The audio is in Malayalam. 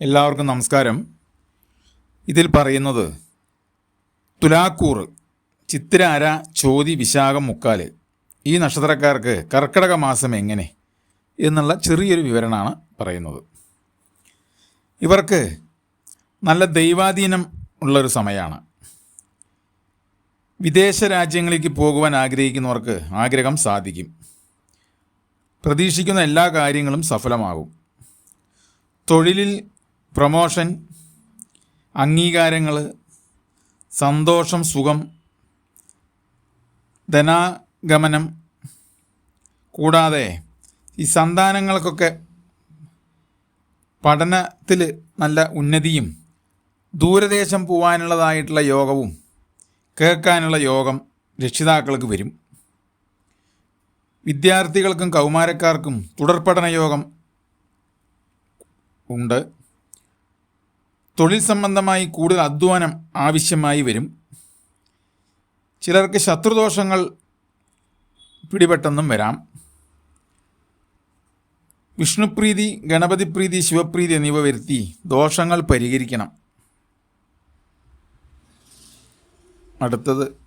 എല്ലാവർക്കും നമസ്കാരം. ഇതിൽ പറയുന്നത് തുലാക്കൂർ ചിത്രാര ചോതി വിശാഖം മുക്കാൽ ഈ നക്ഷത്രക്കാർക്ക് കർക്കിടക മാസം എങ്ങനെ എന്നുള്ള ചെറിയൊരു വിവരണമാണ് പറയുന്നത്. ഇവർക്ക് നല്ല ദൈവാധീനം ഉള്ളൊരു സമയമാണ്. വിദേശ രാജ്യങ്ങളിലേക്ക് പോകുവാൻ ആഗ്രഹിക്കുന്നവർക്ക് ആഗ്രഹം സാധിക്കും. പ്രതീക്ഷിക്കുന്ന എല്ലാ കാര്യങ്ങളും സഫലമാകും. തൊഴിലിൽ പ്രമോഷൻ അംഗീകാരങ്ങൾ സന്തോഷം സുഖം ധനാഗമനം കൂടാതെ ഈ സന്താനങ്ങൾക്കൊക്കെ പഠനത്തിൽ നല്ല ഉന്നതിയും ദൂരദേശം പോവാനുള്ളതായിട്ടുള്ള യോഗവും കേൾക്കാനുള്ള യോഗം രക്ഷിതാക്കൾക്ക് വരും. വിദ്യാർത്ഥികൾക്കും കൗമാരക്കാർക്കും തുടർ പഠന യോഗം ഉണ്ട്. തൊഴിൽ സംബന്ധമായി കൂടുതൽ അധ്വാനം ആവശ്യമായി വരും. ചിലർക്ക് ശത്രുദോഷങ്ങൾ പിടിപെട്ടെന്നും വരാം. വിഷ്ണുപ്രീതി ഗണപതിപ്രീതി ശിവപ്രീതി എന്നിവ വരുത്തി ദോഷങ്ങൾ പരിഹരിക്കണം. അടുത്തത്